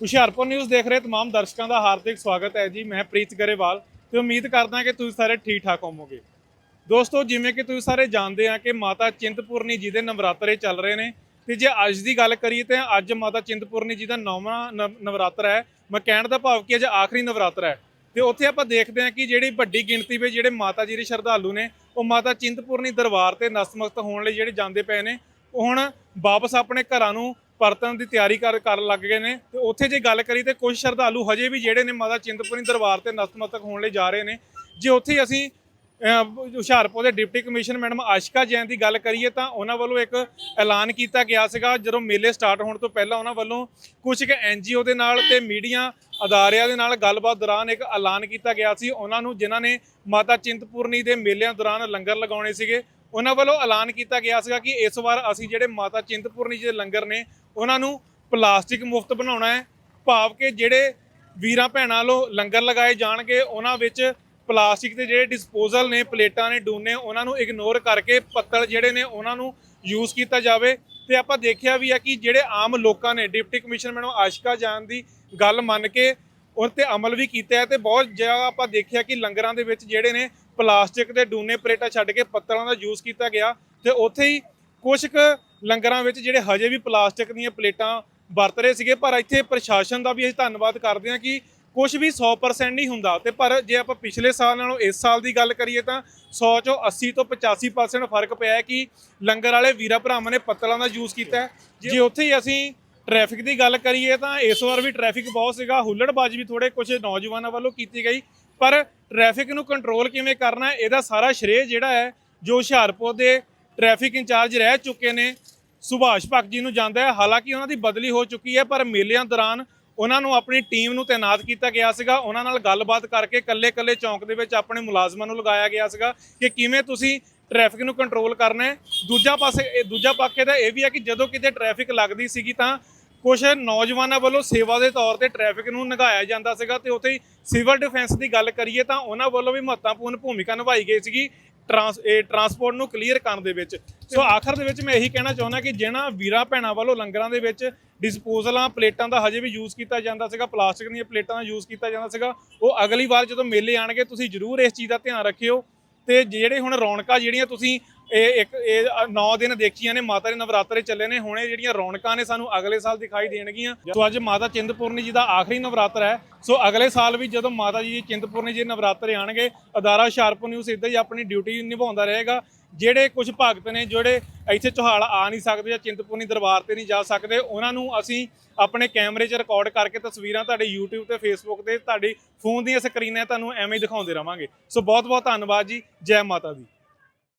Hoshiarpur news ਦੇਖ ਰਹੇ तमाम ਦਰਸ਼ਕਾਂ ਦਾ ਹਾਰਦਿਕ ਸਵਾਗਤ ਹੈ ਜੀ ਮੈਂ ਪ੍ਰੀਤ ਗਰੇਵਾਲ ਤੇ ਉਮੀਦ ਕਰਦਾ ਕਿ ਤੁਸੀਂ ਸਾਰੇ ਠੀਕ ਠਾਕ ਹੋਵੋਗੇ ਦੋਸਤੋ ਜਿਵੇਂ ਕਿ ਤੁਸੀਂ ਸਾਰੇ ਜਾਣਦੇ ਆ ਕਿ ਮਾਤਾ ਚਿੰਤਪੁਰਨੀ ਜੀ ਦੇ ਨਵਰਾਤਰੇ ਚੱਲ ਰਹੇ ਨੇ ਤੇ ਜੇ ਅੱਜ ਦੀ ਗੱਲ ਕਰੀਏ ਤੇ ਅੱਜ ਮਾਤਾ ਚਿੰਤਪੁਰਨੀ ਜੀ ਦਾ ਨੌਵਾਂ ਨਵ- ਨਵਰਾਤਰਾ ਹੈ ਮੈਂ ਕਹਿਣ ਦਾ ਭਾਵ ਕਿ ਅੱਜ ਆਖਰੀ ਨਵਰਾਤਰਾ ਹੈ ਤੇ ਉੱਥੇ ਆਪਾਂ ਦੇਖਦੇ ਹਾਂ ਕਿ ਜਿਹੜੀ ਵੱਡੀ ਗਿਣਤੀ ਵਿੱਚ ਜਿਹੜੇ ਮਾਤਾ ਜੀ ਦੇ ਸ਼ਰਧਾਲੂ ਨੇ ਉਹ ਮਾਤਾ ਚਿੰਤਪੁਰਨੀ ਦਰਬਾਰ ਤੇ ਨਸਮਸਤ ਹੋਣ ਲਈ ਜਿਹੜੇ ਜਾਂਦੇ ਪਏ ਨੇ ਉਹ ਹੁਣ ਵਾਪਸ ਆਪਣੇ ਘਰਾਂ ਨੂੰ ਪਰਤਣ ਦੀ ਤਿਆਰੀ ਕਰ ਕਰਨ ਲੱਗ ਗਏ ਨੇ ਤੇ ਉੱਥੇ ਜੇ ਗੱਲ ਕਰੀ ਤੇ ਕੁਝ ਸ਼ਰਧਾਲੂ ਹਜੇ ਵੀ ਜਿਹੜੇ ਨੇ ਮਾਤਾ ਚਿੰਤਪੁਰਨੀ ਦਰਬਾਰ ਤੇ ਨਤਮਸਤਕ ਹੋਣ ਲਈ ਜਾ ਰਹੇ ਨੇ। ਜੇ ਉੱਥੇ ਅਸੀਂ ਹੁਸ਼ਿਆਰਪੁਰ ਦੇ deputy commissioner madam Ashika Jain ਦੀ ਗੱਲ ਕਰੀਏ ਤਾਂ ਉਹਨਾਂ ਵੱਲੋਂ ਇੱਕ ਐਲਾਨ ਕੀਤਾ ਗਿਆ ਸੀਗਾ ਜਦੋਂ ਮੇਲੇ ਸਟਾਰਟ ਹੋਣ ਤੋਂ ਪਹਿਲਾਂ ਉਹਨਾਂ ਵੱਲੋਂ ਕੁਝ ਕੁ ਐਨਜੀਓ ਦੇ ਨਾਲ ਤੇ ਮੀਡੀਆ ਅਦਾਰਿਆਂ ਦੇ ਨਾਲ ਗੱਲਬਾਤ ਦੌਰਾਨ ਇੱਕ ਐਲਾਨ ਕੀਤਾ ਗਿਆ ਸੀ। ਉਹਨਾਂ ਨੂੰ ਜਿਨ੍ਹਾਂ ਨੇ ਮਾਤਾ ਚਿੰਤਪੁਰਨੀ ਦੇ ਮੇਲਿਆਂ ਦੌਰਾਨ ਲੰਗਰ ਲਗਾਉਣੇ ਸੀਗੇ। ਉਹਨਾਂ ਵੱਲੋਂ ਐਲਾਨ ਕੀਤਾ ਗਿਆ ਸੀਗਾ ਕਿ ਇਸ ਵਾਰ ਅਸੀਂ ਜਿਹੜੇ ਮਾਤਾ ਚਿੰਤਪੁਰਨੀ ਜੀ ਦੇ ਲੰਗਰ ਨੇ, ਉਹਨਾਂ ਨੂੰ ਪਲਾਸਟਿਕ ਮੁਫਤ ਬਣਾਉਣਾ ਹੈ। ਭਾਵ ਕਿ ਜਿਹੜੇ ਵੀਰਾਂ ਭੈਣਾਂ ਵੱਲੋਂ ਲੰਗਰ ਲਗਾਏ ਜਾਣਗੇ, ਉਹਨਾਂ ਵਿੱਚ ਪਲਾਸਟਿਕ ਦੇ ਜਿਹੜੇ ਡਿਸਪੋਜ਼ਲ ਨੇ, ਪਲੇਟਾਂ ਨੇ, ਡੂਨੇ, ਉਹਨਾਂ ਨੂੰ ਇਗਨੋਰ ਕਰਕੇ ਪੱਤਲ ਜਿਹੜੇ ਨੇ, ਉਹਨਾਂ ਨੂੰ ਯੂਜ਼ ਕੀਤਾ ਜਾਵੇ। ਤੇ ਆਪਾਂ ਦੇਖਿਆ ਵੀ ਆ ਕਿ ਜਿਹੜੇ ਆਮ ਲੋਕਾਂ ਨੇ, ਡਿਪਟੀ ਕਮਿਸ਼ਨਰ ਮੈਡਮ ਆਸ਼ਿਕਾ ਜਾਨ ਦੀ ਗੱਲ ਮੰਨ ਕੇ ਉਹ ਤੇ ਅਮਲ ਵੀ ਕੀਤਾ ਹੈ ਤੇ ਬਹੁਤ ਜਗ੍ਹਾ ਆਪਾਂ ਦੇਖਿਆ ਕਿ ਲੰਗਰਾਂ ਦੇ ਵਿੱਚ ਜਿਹੜੇ ਨੇ ਪਲਾਸਟਿਕ ਦੇ ਡੂਨੇ ਪਲੇਟਾਂ ਛੱਡ ਕੇ ਪੱਤਲਾਂ ਦਾ ਯੂਜ਼ ਕੀਤਾ ਗਿਆ ਤੇ ਉੱਥੇ ਹੀ ਕੁਝ ਕੁ ਲੰਗਰਾਂ ਵਿੱਚ ਜਿਹੜੇ ਹਜੇ ਵੀ ਪਲਾਸਟਿਕ ਦੀਆਂ ਪਲੇਟਾਂ ਵਰਤ ਰਹੇ ਸੀਗੇ ਪਰ ਇੱਥੇ ਪ੍ਰਸ਼ਾਸਨ ਦਾ ਵੀ ਅਸੀਂ ਧੰਨਵਾਦ ਕਰਦੇ ਹਾਂ ਕਿ ਕੁਝ ਵੀ 100% ਨਹੀਂ ਹੁੰਦਾ। ਤੇ ਪਰ ਜੇ ਆਪਾਂ ਪਿਛਲੇ ਸਾਲ ਨਾਲੋਂ ਇਸ ਸਾਲ ਦੀ ਗੱਲ ਕਰੀਏ ਤਾਂ 100 ਚੋਂ 80 ਤੋਂ 85% ਫ਼ਰਕ ਪਿਆ ਹੈ ਕਿ ਲੰਗਰ ਵਾਲੇ ਵੀਰਾ ਭਰਾਵਾਂ ਨੇ ਪੱਤਲਾਂ ਦਾ ਯੂਜ਼ ਕੀਤਾ ਜੇ ਉੱਥੇ ਹੀ ਅਸੀਂ ਟ੍ਰੈਫਿਕ ਦੀ ਗੱਲ ਕਰੀਏ ਤਾਂ ਇਸ ਵਾਰ ਵੀ ਟ੍ਰੈਫਿਕ ਬਹੁਤ ਸੀਗਾ ਹੁੱਲੜਬਾਜ਼ੀ ਵੀ ਥੋੜੇ ਕੁਝ ਨੌਜਵਾਨਾਂ ਵੱਲੋਂ ਕੀਤੀ ਗਈ। ਪਰ ਟ੍ਰੈਫਿਕ ਨੂੰ ਕੰਟਰੋਲ ਕਿਵੇਂ ਕਰਨਾ ਇਹਦਾ ਸਾਰਾ ਸ਼੍ਰੇਅ ਜਿਹੜਾ ਹੈ, ਜੋ ਹੁਸ਼ਿਆਰਪੁਰ ਦੇ ਟ੍ਰੈਫਿਕ ਇੰਚਾਰਜ ਰਹਿ ਚੁੱਕੇ ਨੇ, ਸੁਭਾਸ਼ ਭਗਤ ਜੀ ਨੂੰ ਜਾਂਦਾ ਹੈ। ਹਾਲਾਂਕਿ ਉਹਨਾਂ ਦੀ ਬਦਲੀ ਹੋ ਚੁੱਕੀ ਹੈ, ਪਰ ਮੇਲਿਆਂ ਦੌਰਾਨ ਉਹਨਾਂ ਨੂੰ ਆਪਣੀ ਟੀਮ ਨੂੰ ਤਾਇਨਾਤ ਕੀਤਾ ਗਿਆ ਸੀਗਾ। ਉਹਨਾਂ ਨਾਲ ਗੱਲਬਾਤ ਕਰਕੇ ਕੱਲੇ-ਕੱਲੇ ਚੌਂਕ ਦੇ ਵਿੱਚ ਆਪਣੇ ਮੁਲਾਜ਼ਮਾਂ ਨੂੰ ਲਗਾਇਆ ਗਿਆ ਸੀਗਾ ਕਿ ਕਿਵੇਂ ਤੁਸੀਂ ਟ੍ਰੈਫਿਕ ਨੂੰ ਕੰਟਰੋਲ ਕਰਨਾ ਹੈ। ਦੂਜਾ ਪਾਸੇ, ਇਹ ਦੂਜਾ ਪੱਖ ਇਹਦਾ ਇਹ ਵੀ ਹੈ ਕਿ ਜਦੋਂ ਕਿਤੇ ਟ੍ਰੈਫਿਕ ਲੱਗਦੀ ਸੀਗੀ ਤਾਂ ਕੁਝ ਨੌਜਵਾਨਾਂ ਵੱਲੋਂ ਸੇਵਾ ਦੇ ਤੌਰ ਤੇ ਟ੍ਰੈਫਿਕ ਨੂੰ ਨਿਗਾਇਆ ਜਾਂਦਾ ਸੀਗਾ ਤੇ ਉੱਥੇ ਸਿਵਲ ਡਿਫੈਂਸ ਦੀ ਗੱਲ ਕਰੀਏ ਤਾਂ ਉਹਨਾਂ ਵੱਲੋਂ ਵੀ ਮਹੱਤਵਪੂਰਨ ਭੂਮਿਕਾ ਨਿਭਾਈ ਗਈ ਸੀਗੀ ਟਰਾਂਸ ਟਰਾਂਸਪੋਰਟ ਨੂੰ ਕਲੀਅਰ ਕਰਨ ਦੇ ਵਿੱਚ। ਸੋ ਆਖਰ ਦੇ ਵਿੱਚ ਮੈਂ ਇਹੀ ਕਹਿਣਾ ਚਾਹੁੰਦਾ ਕਿ ਜਿਹਨਾਂ ਵੀਰਾਂ ਭੈਣਾਂ ਵੱਲੋਂ ਲੰਗਰਾਂ ਦੇ ਵਿੱਚ ਡਿਸਪੋਜ਼ਲਾਂ ਪਲੇਟਾਂ ਦਾ ਹਜੇ ਵੀ ਯੂਜ਼ ਕੀਤਾ ਜਾਂਦਾ ਸੀਗਾ, ਪਲਾਸਟਿਕ ਦੀਆਂ ਪਲੇਟਾਂ ਦਾ ਯੂਜ਼ ਕੀਤਾ ਜਾਂਦਾ ਸੀਗਾ, ਉਹ ਅਗਲੀ ਵਾਰ ਜਦੋਂ ਮੇਲੇ ਆਣਗੇ ਤੁਸੀਂ ਜ਼ਰੂਰ ਇਸ ਚੀਜ਼ ਦਾ ਧਿਆਨ ਰੱਖਿਓ ਤੇ ਜਿਹੜੇ ਹੁਣ ਰੌਣਕਾਂ ਜਿਹੜੀਆਂ ਤੁਸੀਂ ਇਹ ਇੱਕ ਇਹ 9 ਦਿਨ ਦੇਖੀਆਂ ਨੇ, ਮਾਤਾ ਦੇ ਨਵਰਾਤਰੇ ਚੱਲੇ ਨੇ। ਹੁਣੇ ਜਿਹੜੀਆਂ ਰੌਣਕਾਂ ਨੇ ਸਾਨੂੰ ਅਗਲੇ ਸਾਲ ਦਿਖਾਈ ਦੇਣਗੀਆਂ। ਸੋ ਅੱਜ ਮਾਤਾ ਚਿੰਤਪੁਰਨੀ ਜੀ ਦਾ ਆਖਰੀ ਨਵਰਾਤਰਾ ਹੈ। ਸੋ ਅਗਲੇ ਸਾਲ ਵੀ ਜਦੋਂ ਮਾਤਾ ਜੀ ਚਿੰਤਪੁਰਨੀ ਜੀ ਦੇ ਨਵਰਾਤਰੇ ਆਣਗੇ, ਅਦਾਰਾ ਹੁਸ਼ਿਆਰਪੁਰ ਨਿਊਜ਼ ਇਦਾਂ ਹੀ ਆਪਣੀ ਡਿਊਟੀ ਨਿਭਾਉਂਦਾ ਰਹੇਗਾ। ਜਿਹੜੇ ਕੁਝ ਭਗਤ ਨੇ, ਜਿਹੜੇ ਇੱਥੇ ਚੋਹਾਲ ਆ ਨਹੀਂ ਸਕਦੇ ਜਾਂ ਚਿੰਤਪੁਰਨੀ ਦਰਬਾਰ ਤੇ ਨਹੀਂ ਜਾ ਸਕਦੇ, ਉਹਨਾਂ ਨੂੰ ਅਸੀਂ ਆਪਣੇ ਕੈਮਰੇ 'ਚ ਰਿਕਾਰਡ ਕਰਕੇ ਤਸਵੀਰਾਂ ਤੁਹਾਡੇ YouTube ਤੇ Facebook ਤੇ, ਤੁਹਾਡੀ ਫੋਨ ਦੀਆਂ ਸਕਰੀਨਾਂ ਤੁਹਾਨੂੰ ਐਵੇਂ ਹੀ ਦਿਖਾਉਂਦੇ ਰਵਾਂਗੇ। ਸੋ ਬਹੁਤ ਬਹੁਤ ਧੰਨਵਾਦ ਜੀ। ਜੈ ਮਾਤਾ ਦੀ।